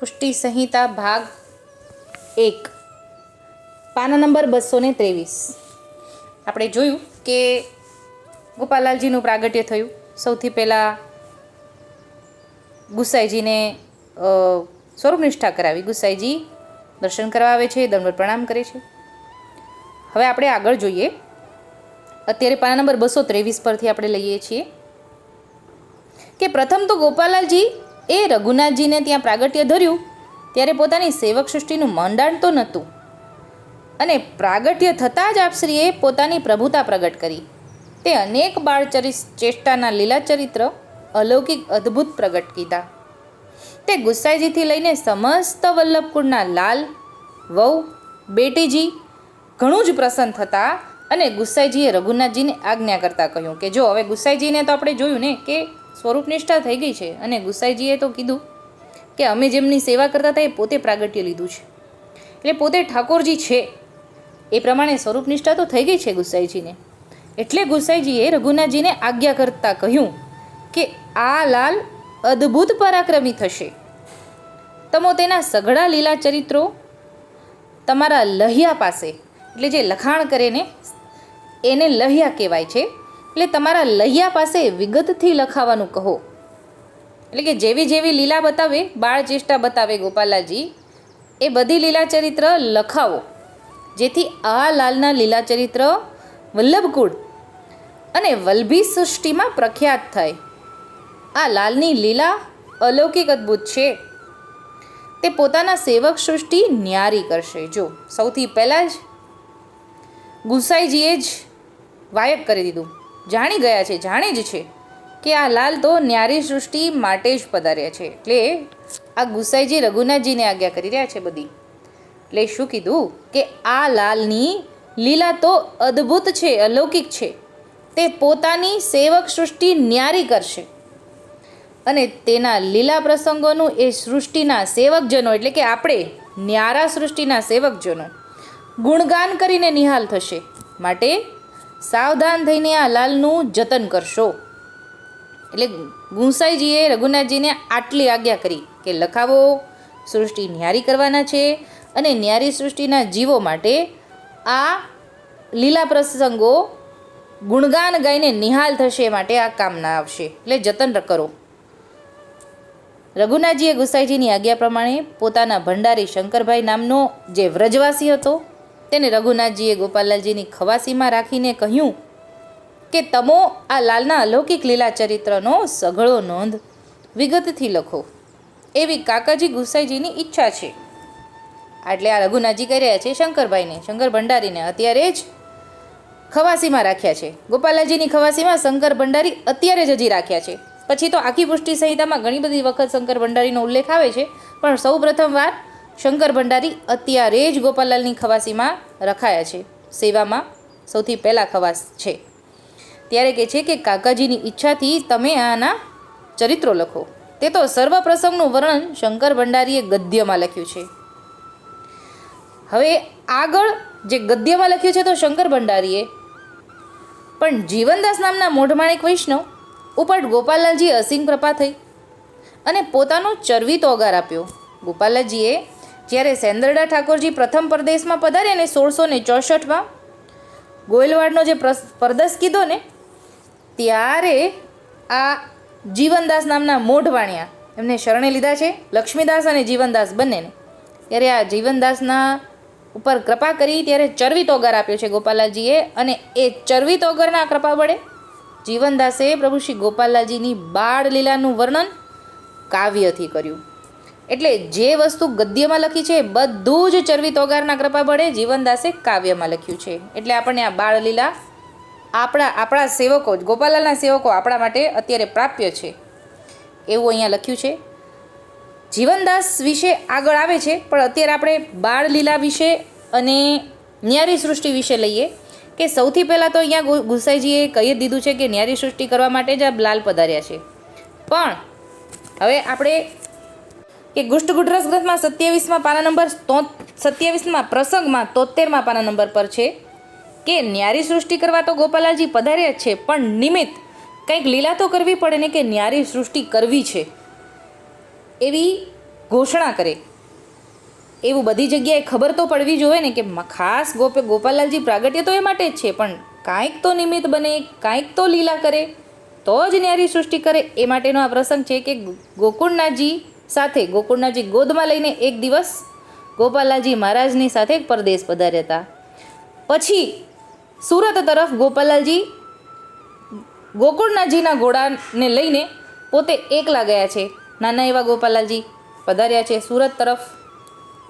પુષ્ટિ સંહિતા ભાગ એક. પાના નંબર બસો ને ત્રેવીસ. આપણે જોયું કે ગોપાલાલજીનું પ્રાગટ્ય થયું. સૌથી પહેલાં ગુસાઈજીને સ્વરૂપ નિષ્ઠા કરાવી. ગુસાઈજી દર્શન કરવા આવે છે, દંડવત પ્રણામ કરે છે. હવે આપણે આગળ જોઈએ. અત્યારે પાના નંબર બસો ત્રેવીસ પરથી આપણે લઈએ છીએ કે પ્રથમ તો ગોપાલાલજી એ રઘુનાથજીને ત્યાં પ્રાગટ્ય ધર્યું, ત્યારે પોતાની સેવક સૃષ્ટિનું મંડાણ તો નહોતું. અને પ્રાગટ્ય થતાં જ આપશ્રીએ પોતાની પ્રભુતા પ્રગટ કરી. તે અનેક બાળચરિત ચેષ્ટાના લીલા ચરિત્ર, અલૌકિક અદ્ભુત પ્રગટ કીધા. તે ગુસાઈજીથી લઈને સમસ્ત વલ્લભકુળના લાલ, વહુ, બેટીજી ઘણું જ પ્રસન્ન થતા અને ગુસાઈજીએ રઘુનાથજીને આજ્ઞા કરતાં કહ્યું કે જો હવે ગુસાઈજીને તો આપણે જોયું ને કે સ્વરૂપ નિષ્ઠા થઈ ગઈ છે અને ગુસાઈજીએ તો કીધું કે અમે જેમની સેવા કરતા હતા એ પોતે પ્રાગટ્ય લીધું છે. એટલે પોતે ઠાકોરજી છે. એ પ્રમાણે સ્વરૂપ નિષ્ઠા તો થઈ ગઈ છે ગુસાઈજીને. એટલે ગુસાઈજીએ રઘુનાથજીને આજ્ઞા કરતા કહ્યું કે આ લાલ અદ્ભુત પરાક્રમી થશે. તમો તેના સઘળા લીલા ચરિત્રો તમારા લહિયા પાસે, એટલે જે લખાણ કરે ને એને લહિયા કહેવાય છે. એટલે તમારા લહિયા પાસે વિગતથી લખાવાનું કહો. એટલે કે જેવી જેવી લીલા બતાવે, બાળ ચેષ્ટા બતાવે ગોપાલાજી, એ બધી લીલા ચરિત્ર લખાવો. જેથી આ લાલના લીલા ચરિત્ર વલ્લભકુળ અને વલ્લભી સૃષ્ટિમાં પ્રખ્યાત થાય. આ લાલની લીલા અલૌકિક અદ્ભુત છે. તે પોતાના સેવક સૃષ્ટિ ન્યારી કરશે. જો, સૌથી પહેલાં જ ગુસાઈજીએ જ વાયક કરી દીધું. જાણી ગયા છે, જાણે જ છે કે આ લાલ તો ન્યારી સૃષ્ટિ માટે જ પધાર્યા છે. એટલે આ ગુસાઈજી રઘુનાથજીને આજ્ઞા કરી રહ્યા છે બધી. એટલે શું કીધું? કે આ લાલની લીલા તો અદ્ભુત છે, અલૌકિક છે. તે પોતાની સેવક સૃષ્ટિ ન્યારી કરશે. અને તેના લીલા પ્રસંગોનું એ સૃષ્ટિના સેવકજનો, એટલે કે આપણે ન્યારા સૃષ્ટિના સેવકજનો, ગુણગાન કરીને નિહાલ થશે. માટે સાવધાન થઈને આ લાલનું જતન કરશો. એટલે ગુંસાઈજીએ રઘુનાથજીને આટલી આજ્ઞા કરી કે લખાવો, સૃષ્ટિ ન્યારી કરવાના છે અને ન્યારી સૃષ્ટિના જીવો માટે આ લીલા પ્રસંગો ગુણગાન ગાઈને નિહાલ થશે માટે આ કામના આવશે. એટલે જતન કરો. રઘુનાથજીએ ગુસાઈજીની આજ્ઞા પ્રમાણે પોતાના ભંડારી શંકરભાઈ નામનો જે વ્રજવાસી હતો તેને રઘુનાથજીએ ગોપાલાલજીની ખવાસીમાં રાખીને કહ્યું કે તમો આ લાલના અલૌકિક લીલા ચરિત્રનો સઘળો નોંધ વિગતથી લખો. એવી કાકાજી ગુસાઈજીની ઈચ્છા છે. એટલે આ રઘુનાથજી કહી રહ્યા છે શંકરભાઈને. શંકર ભંડારીને અત્યારે જ ખવાસીમાં રાખ્યા છે. ગોપાલાજીની ખવાસીમાં શંકર ભંડારી અત્યારે જ હજી રાખ્યા છે. પછી તો આખી પુષ્ટિ સંહિતામાં ઘણી બધી વખત શંકર ભંડારીનો ઉલ્લેખ આવે છે. પણ સૌ પ્રથમ વાર શંકર ભંડારી અત્યારે જ ગોપાલાલની ખવાસીમાં રખાયા છે. સેવામાં સૌથી પહેલાં ખવાસ છે. ત્યારે કહે છે કે કાકાજીની ઈચ્છાથી તમે આના ચરિત્રો લખો. તે તો સર્વ પ્રસંગનું વર્ણન શંકર ભંડારીએ ગદ્યમાં લખ્યું છે. હવે આગળ જે ગદ્યમાં લખ્યું છે તો શંકર ભંડારીએ. પણ જીવનદાસ નામના મોઢમાણિક વૈષ્ણવ ઉપર ગોપાલાલજી અસીમ કૃપા થઈ અને પોતાનો ચરવી ઓગાર આપ્યો. ગોપાલાલજીએ જ્યારે સેન્દ્રડા ઠાકોરજી પ્રથમ પરદેશમાં પધાર્યા ને સોળસો ને ચોસઠમાં ગોયલવાડનો જે પરદેશ કીધો ને, ત્યારે આ જીવનદાસ નામના મોઢવાણિયા એમને શરણે લીધા છે, લક્ષ્મીદાસ અને જીવનદાસ બંનેને. ત્યારે આ જીવનદાસના ઉપર કૃપા કરી ત્યારે ચરવી તોગર આપ્યો છે ગોપાલાજીએ અને એ ચરવી તોગરના કૃપા વડે જીવનદાસે પ્રભુ શ્રી ગોપાલાજીની બાળ લીલાનું વર્ણન કાવ્યથી કર્યું. એટલે જે વસ્તુ ગદ્યમાં લખી છે બધું જ ચરવી તોગારના કૃપા બળે જીવનદાસે કાવ્યમાં લખ્યું છે. એટલે આપણને આ બાળલીલા આપણા આપણા સેવકો ગોપાલાલના સેવકો આપણા માટે અત્યારે પ્રાપ્ય છે. એવું અહીંયા લખ્યું છે. જીવનદાસ વિશે આગળ આવે છે, પણ અત્યારે આપણે બાળલીલા વિશે અને ન્યારી સૃષ્ટિ વિશે લઈએ કે સૌથી પહેલાં તો અહીંયા ગુસાઈજીએ કહી દીધું છે કે ન્યારી સૃષ્ટિ કરવા માટે જ આ લાલ પધાર્યા છે. પણ હવે આપણે કે ગુષ્ટગુઢરસ ગ્રંથમાં સત્યાવીસમાં પાના નંબર સત્યાવીસમાં પ્રસંગમાં તોતેરમાં પાના નંબર પર છે કે ન્યારી સૃષ્ટિ કરવા તો ગોપાલાલજી પધાર્યા છે, પણ નિમિત્ત કંઈક લીલા તો કરવી પડે ને કે ન્યારી સૃષ્ટિ કરવી છે? એવી ઘોષણા કરે. એવું બધી જગ્યાએ ખબર તો પડવી જોઈએ ને કે ખાસ ગોપે, ગોપાલાલજી પ્રાગટ્ય તો એ માટે જ છે, પણ કાંઈક તો નિમિત્ત બને, કાંઈક તો લીલા કરે, તો જ ન્યારી સૃષ્ટિ કરે, એ માટેનો આ પ્રસંગ છે કે ગોકુળનાથજી સાથે ગોકુળનાથજી ગોદમાં લઈને એક દિવસ ગોપાલાલજી મહારાજની સાથે પરદેશ પધાર્યા હતા. પછી સુરત તરફ ગોપાલાલજી ગોકુળનાથજીના ઘોડાને લઈને પોતે એકલા ગયા છે. નાના એવા ગોપાલાલજી પધાર્યા છે સુરત તરફ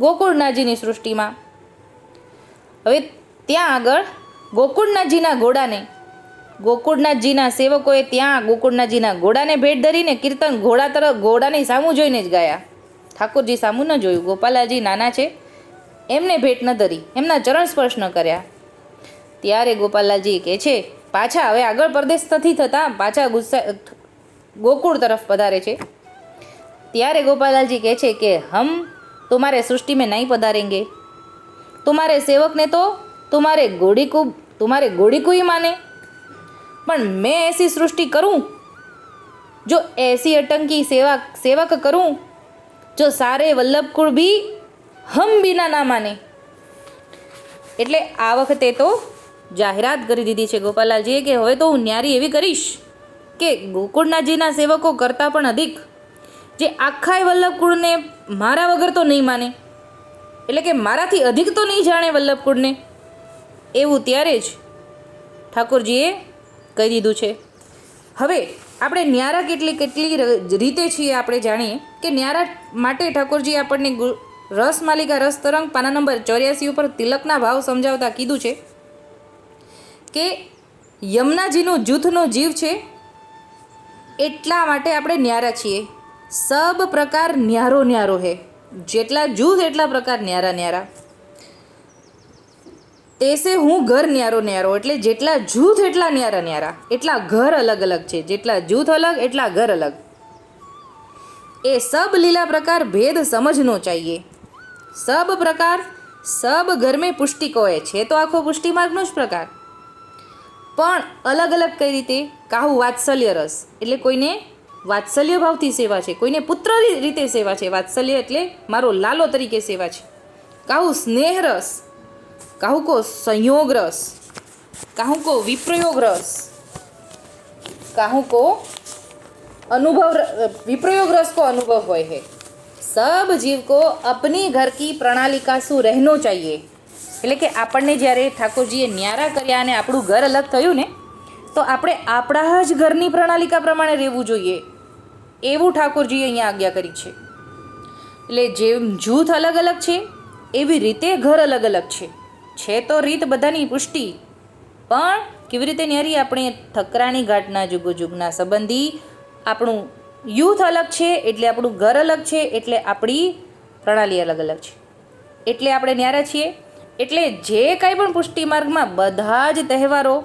ગોકુળનાથજીની સૃષ્ટિમાં. હવે ત્યાં આગળ ગોકુળનાથજીના ઘોડાને ગોકુળનાથજીના સેવકોએ ત્યાં ગોકુળનાથજીના ઘોડાને ભેટ ધરીને કીર્તન ઘોડા તરફ ઘોડાની સામું જોઈને જ ગાયા. ઠાકોરજી સામું ન જોયું. ગોપાલાજી નાના છે. એમને ભેટ ન ધરી. એમના ચરણ સ્પર્શ ન કર્યા. ત્યારે ગોપાલાજી કહે છે, પાછા હવે આગળ પરદેશ નથી થતા. પાછા ગુસ્સા, ગોકુળ તરફ પધારે છે. ત્યારે ગોપાલાલજી કહે છે કે, હમ, તુમારે સૃષ્ટિ મેં નહીં પધારેંગે. તુમારે સેવકને તો તુમારે ઘોડીકુ, તુમારે ઘોડીકુઈ માને. પણ મેં એસી સૃષ્ટિ કરું. જો એસી અટંકી સેવા સેવક કરું, જો સારે વલ્લભકુળ બી હમ બીના ના માને. એટલે આ વખતે તો જાહેરાત કરી દીધી છે ગોપાલાલજીએ કે હવે તો હું ન્યારી એવી કરીશ કે ગોકુળનાથજીના સેવકો કરતાં પણ અધિક. જે આખાય વલ્લભકુળને મારા વગર તો નહીં માને. એટલે કે મારાથી અધિક તો નહીં જાણે વલ્લભકુળને. એવું ત્યારે જ ઠાકોરજીએ કહી દીધું છે. હવે આપણે ન્યારા કેટલી કેટલી રીતે છીએ આપણે જાણીએ કે ન્યારા માટે ઠાકોરજી આપણને રસ માલિકા રસ તરંગ પાના નંબર ચોર્યાસી ઉપર તિલકના ભાવ સમજાવતા કીધું છે કે યમુનાજીનું જૂથનો જીવ છે એટલા માટે આપણે ન્યારા છીએ. સબ પ્રકાર ન્યારો ન્યારો હે. જેટલા જૂથ એટલા પ્રકાર ન્યારા ન્યારા. તેસે હું ઘર ન્યારો ન્યારો, એટલે જેટલા જૂથ એટલા ન્યારા ન્યારા. એટલા ઘર અલગ અલગ છે. જેટલા જૂથ અલગ, એટલા ઘર અલગ. એ સબ લીલા પ્રકાર ભેદ સમજનો ચાહીએ સબ પ્રકાર, સબ ઘર મેં પુષ્ટિકો છે તો આખો પુષ્ટિમાર્ગનો જ પ્રકાર. પણ અલગ અલગ કઈ રીતે? કાહુ વાત્સલ્ય રસ. એટલે કોઈને વાત્સલ્ય ભાવથી સેવા છે. કોઈને પુત્ર રીતે સેવા છે. વાત્સલ્ય એટલે મારો લાલો તરીકે સેવા છે. કાહુ સ્નેહ રસ. કાહુ કો સંયોગ રસ કાહુ કો વિપ્રયોગ રસ કાહુ કો अनुभव र- विप्रयोग रस को अनुभव હોય है सब जीव को अपनी घर की प्रणालिका શું રહેનો चाहिए એટલે કે આપણને જ્યારે ઠાકોરજીએ ન્યારા કર્યા અને આપણું ઘર અલગ થયું ને તો આપણે આપણા જ ઘરની પ્રણાલિકા પ્રમાણે રહેવું જોઈએ એવું ઠાકોરજીએ અહીંયા આજ્ઞા કરી છે એટલે જેમ જૂથ અલગ અલગ છે એવી રીતે ઘર અલગ અલગ છે છે તો રીત બધાની પુષ્ટિ. પણ કેવી રીતે ન્યારી આપણે ઠકરાણી ઘાટના જુગો જુગના સંબંધી? આપણું યુથ અલગ છે, એટલે આપણું ઘર અલગ છે, એટલે આપણી પ્રણાલી અલગ અલગ છે. એટલે આપણે ન્યારા છીએ. એટલે જે કાંઈ પણ પુષ્ટિ માર્ગમાં બધા જ તહેવારો,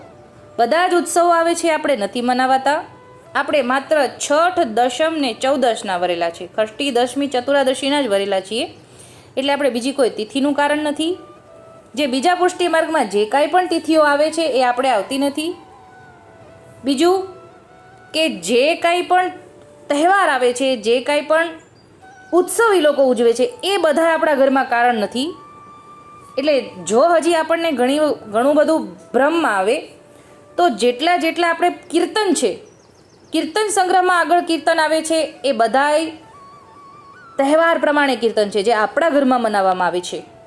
બધા જ ઉત્સવો આવે છે, આપણે નથી મનાવાતા. આપણે માત્ર છઠ, દશમ ને ચૌદશના વરેલા છે ખષ્ટી દશમી, ચતુરાદશીના જ વરેલા છીએ. એટલે આપણે બીજી કોઈ તિથિનું કારણ નથી. જે બીજા પુષ્ટિ માર્ગમાં જે કાંઈ પણ તિથિઓ આવે છે એ આપણે આવતી નથી. બીજું કે જે કાંઈ પણ તહેવાર આવે છે, જે કાંઈ પણ ઉત્સવ એ લોકો ઉજવે છે, એ બધા આપણા ઘરમાં કારણ નથી. એટલે જો હજી આપણને ઘણી ઘણું બધું ભ્રમમાં આવે, તો જેટલા જેટલા આપણે કીર્તન છે, કીર્તન સંગ્રહમાં આગળ કીર્તન આવે છે, એ બધાય તહેવાર પ્રમાણે કીર્તન છે, જે આપણા ઘરમાં મનાવવામાં આવે છે.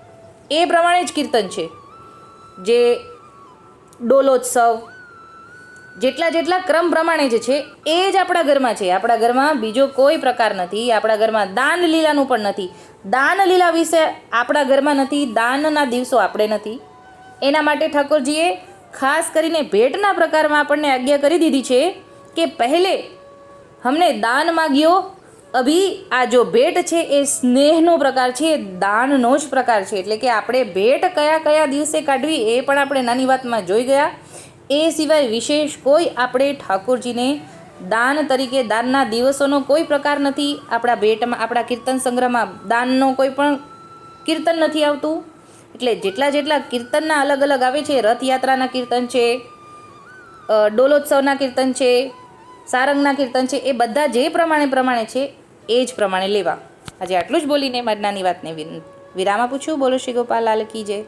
એ પ્રમાણે જ કીર્તન છે. જે ડોલોત્સવ, જેટલા જેટલા ક્રમ પ્રમાણે જે છે, એ જ આપણા ઘરમાં છે. આપણા ઘરમાં બીજો કોઈ પ્રકાર નથી. આપણા ઘરમાં દાન લીલાનું પણ નથી. દાન લીલા વિશે આપણા ઘરમાં નથી. દાનના દિવસો આપણે નથી. એના માટે ઠાકોરજીએ ખાસ કરીને ભેટના પ્રકારમાં આપણને આજ્ઞા કરી દીધી છે કે પહેલે હમને દાન માગ્યો અભી આ જો ભેટ છે એ સ્નેહનો પ્રકાર છે, એ દાનનો જ પ્રકાર છે. એટલે કે આપણે ભેટ કયા કયા દિવસે કાઢવી એ પણ આપણે નાની વાતમાં જોઈ ગયા. એ સિવાય વિશેષ કોઈ આપણે ઠાકોરજીને દાન તરીકે દાનના દિવસોનો કોઈ પ્રકાર નથી. આપણા ભેટમાં, આપણા કીર્તન સંગ્રહમાં દાનનો કોઈ પણ કીર્તન નથી આવતું. એટલે જેટલા જેટલા કીર્તનના અલગ અલગ આવે છે, રથયાત્રાના કીર્તન છે ડોલોત્સવના કીર્તન છે, સારંગના કીર્તન છે, એ બધા જે પ્રમાણે પ્રમાણે છે એ જ પ્રમાણે લેવા. આજે આટલું જ બોલીને મારી નાની વાતને વિર- વિરામ આપું છું. બોલો શ્રી ગોપાલ, લાલ કી જય.